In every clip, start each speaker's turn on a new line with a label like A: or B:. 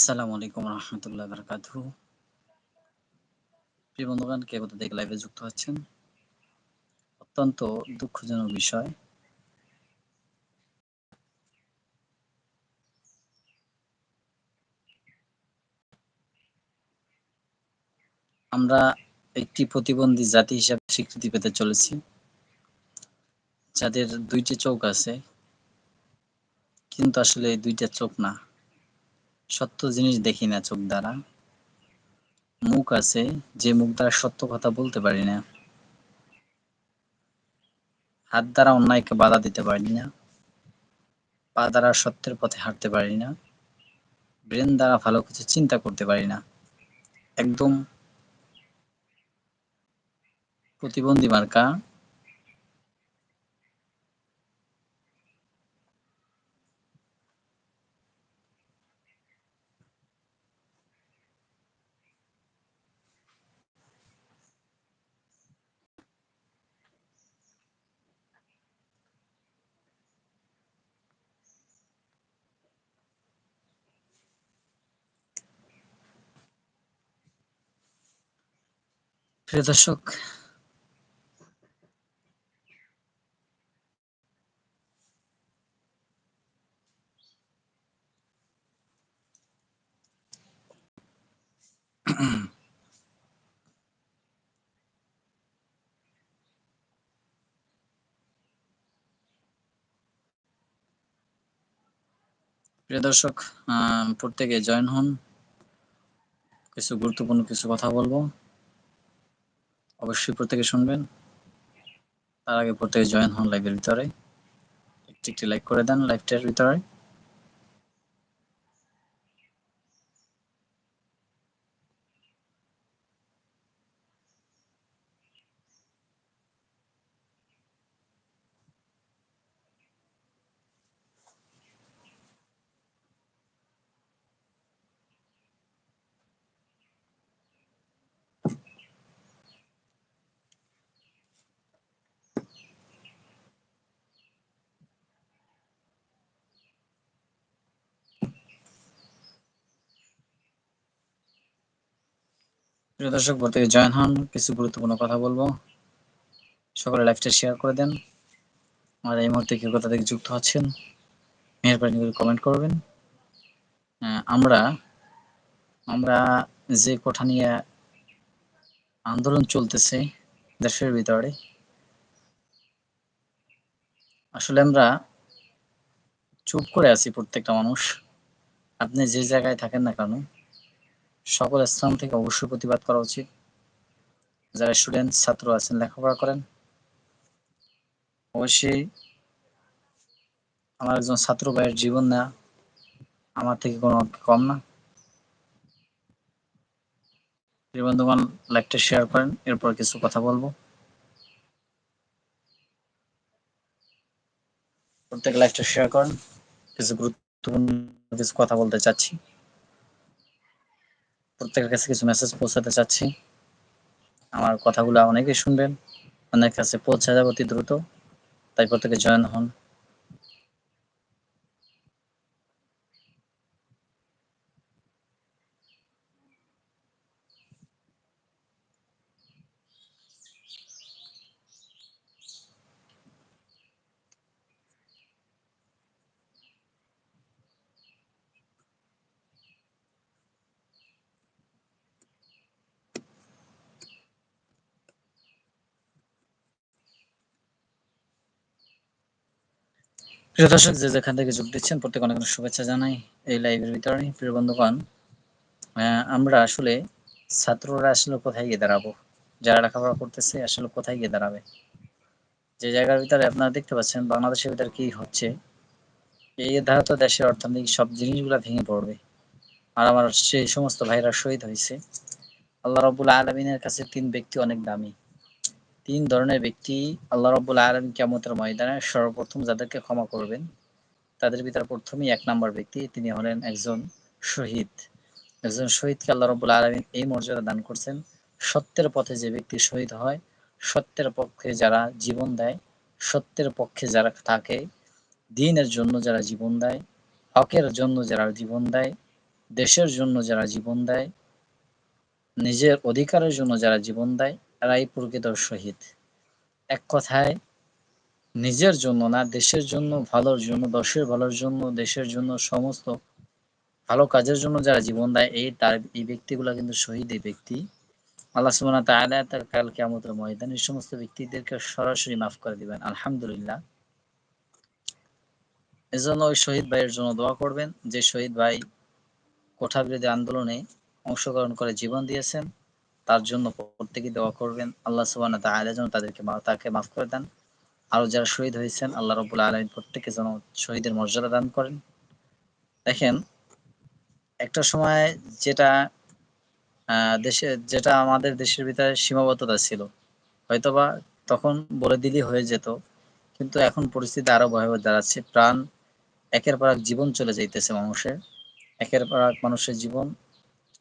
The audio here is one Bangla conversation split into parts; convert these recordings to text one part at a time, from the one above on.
A: আসসালামু আলাইকুম রহমতুল্লাহ বারকাতু প্রিয় বন্ধুগণ, কে কোথা থেকে লাইভে যুক্ত হচ্ছেন? অত্যন্ত দুঃখজনক বিষয়। আমরা একটি প্রতিবন্ধী জাতি হিসাবে স্বীকৃতি পেতে চলেছি, যাদের দুইটি চোখ আছে, কিন্তু আসলে দুইটা চোখ না। সত্য জিনিস দেখি না চোখ দ্বারা। মুখ আছে, যে মুখ দ্বারা সত্য কথা বলতে পারি না। হাত দ্বারা অন্যায়কে বাধা দিতে পারি না। পা দ্বারা সত্যের পথে হাঁটতে পারি না। ব্রেন দ্বারা ভালো কিছু চিন্তা করতে পারি না। একদম প্রতিবন্ধী মার্কা। প্রিয় দর্শক। প্রিয় দর্শক প্রত্যেকে জয়েন হন। কিছু গুরুত্বপূর্ণ কিছু কথা বলব। অবশ্যই প্রত্যেকে শুনবেন। তার আগে প্রত্যেকে জয়েন হন লাইভের ভিতরে। একটি একটি লাইক করে দেন লাইভটার ভিতরে। প্রিয় দর্শক প্রত্যেকে জয়েন হন। কিছু গুরুত্বপূর্ণ কথা বলব। সকলে লাইভটা শেয়ার করে দেন। আর এই মুহূর্তে কেউ কোথা থেকে যুক্ত হচ্ছেন মেহরবানি করে কমেন্ট করবেন। আমরা আমরা যে কোঠা নিয়ে আন্দোলন চলতেছে দেশের ভিতরে, আসলে আমরা চুপ করে আছি প্রত্যেকটা মানুষ। আপনি যে জায়গায় থাকেন না কেন সকল স্থান থেকে অবশ্যই প্রতিবাদ করা উচিত। যারা স্টুডেন্ট ছাত্র আছেন, লেখাপড়া করেন, অবশ্যই আমার একজন ছাত্র ভাইয়ের জীবন না আমার থেকে কোনো কম না। বন্ধুগণ লাইকটা শেয়ার করেন, এরপর কিছু কথা বলব। প্রত্যেক লাইকটা শেয়ার করেন। কিছু গুরুত্বপূর্ণ কিছু কথা বলতে চাচ্ছি। প্রত্যেকের কাছে কিছু মেসেজ পৌঁছাতে চাচ্ছি। আমার কথাগুলো অনেকেই শুনবেন অনেক কাছে পৌঁছে যাবে অতি দ্রুত। তাই প্রত্যেকে জয়েন হন। প্রিয় দর্শক, যে যেখান থেকে যোগ দিচ্ছেন প্রত্যেক অনেক অনেক শুভেচ্ছা জানাই এই লাইভের ভিতরে। প্রিয় বন্ধুগণ আমরা আসলে ছাত্ররা আসলে কোথায় গিয়ে দাঁড়াবো? যারা লেখাপড়া করতেছে, আসলে কোথায় গিয়ে দাঁড়াবে? যে জায়গার ভিতরে আপনারা দেখতে পাচ্ছেন, বাংলাদেশের ভিতরে কি হচ্ছে? এই ধারা তো দেশের অর্থনৈতিক সব জিনিসগুলো ভেঙে পড়বে। আর আমার সেই সমস্ত ভাইরা শহীদ হয়েছে। আল্লাহ রবুল্লা আলমিনের কাছে তিন ব্যক্তি অনেক দামি। তিন ধরনের ব্যক্তি আল্লাহ রব্বুল আলম কেমতের ময়দানে সর্বপ্রথম যাদেরকে ক্ষমা করবেন, তাদের ভিতরে প্রথমেই এক নম্বর ব্যক্তি তিনি হলেন একজন শহীদ। একজন শহীদকে আল্লাহ রব্বুল আলমিন এই মর্যাদা দান করছেন, সত্যের পথে যে ব্যক্তি শহীদ হয়, সত্যের পক্ষে যারা জীবন দেয়, সত্যের পক্ষে যারা থাকে, দিনের জন্য যারা জীবন দেয়, হকের জন্য যারা জীবন দেয়, দেশের জন্য যারা জীবন দেয়, নিজের অধিকারের জন্য যারা জীবন দেয় এরাই প্রকৃত শহীদ এক কথায়, নিজের জন্য না, দেশের জন্য, ভালোর জন্য, দশের ভালোর জন্য, দেশের জন্য, সমস্ত ভালো কাজের জন্য যারা জীবন দেয়, এই তার, এই ব্যক্তিগুলো কিন্তু শহীদ এই ব্যক্তি। আল্লাহ সুবহানাহু তাআলা তার কাল কিয়ামতের ময়দান এই সমস্ত ব্যক্তিদেরকে সরাসরি মাফ করে দিবেন। আলহামদুলিল্লাহ। এজন্য ওই শহীদ ভাইয়ের জন্য দোয়া করবেন। যে শহীদ ভাই কোঠা বিরোধী আন্দোলনে অংশগ্রহণ করে জীবন দিয়েছেন তার জন্য প্রত্যেকে দোয়া করবেন। আল্লাহ তাআলা যেন তাদেরকে তাকে মাফ করে দেন। আরও যারা শহীদ হয়েছেন, আল্লাহ রবুল্লা আলমিন প্রত্যেকে যেন শহীদের মর্যাদা দান করেন। দেখেন, একটা সময় যেটা দেশে, যেটা আমাদের দেশের ভিতরে সীমাবদ্ধতা ছিল, হয়তোবা তখন বলে দিলেই হয়ে যেত, কিন্তু এখন পরিস্থিতি আরও ভয়াবহ দাঁড়াচ্ছে। প্রাণ একের পর এক জীবন চলে যাইতেছে মানুষের। একের পর এক মানুষের জীবন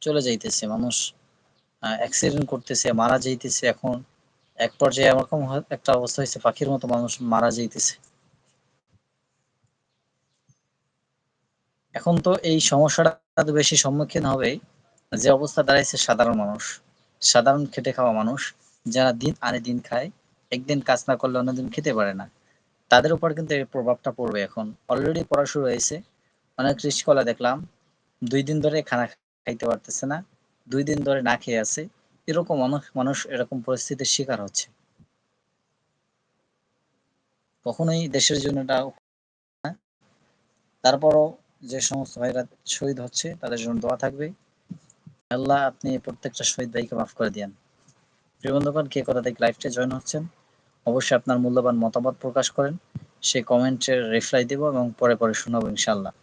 A: চলে যাইতেছে। মানুষ অ্যাক্সিডেন্ট করতেছে, মারা যাইতেছে এখন। এক পর্যায়ে এরকম একটা অবস্থা হয়েছে, পাখির মতো মানুষ মারা যাইতেছে। এখন তো এই সমস্যাটা বেশি সম্মুখীন হবে, যে অবস্থা দাঁড়াইছে সাধারণ মানুষ, সাধারণ খেটে খাওয়া মানুষ, যারা দিন আনে দিন খায়, একদিন কাজ না করলে অন্যদিন খেতে পারে না। তাদের উপর কিন্তু এর প্রভাবটা পড়বে এখন। অলরেডি পড়া শুরু হয়েছে, অনেক রিস্কলা দেখলাম, দুই দিন ধরে খানা খাইতে পারতেছে না। দুই দিন ধরে না খেয়ে আছে। এরকম মানুষ মানুষ এরকম পরিস্থিতির শিকার হচ্ছে। কখনোই দেশের জন্য এটা তারপরও যে সমস্ত ভাইরা শহীদ হচ্ছে, তাদের জন্য দোয়া থাকবে। আল্লাহ আপনি প্রত্যেকটা শহীদ ভাইকে মাফ করে দিয়েন। প্রিয় বন্ধুগণ, কে কথা থেকে লাইভটা জয়েন হচ্ছেন, অবশ্যই আপনার মূল্যবান মতামত প্রকাশ করেন। সেই কমেন্টের রিপ্লাই দেব এবং পরে পরে শোনাবো ইনশাল্লাহ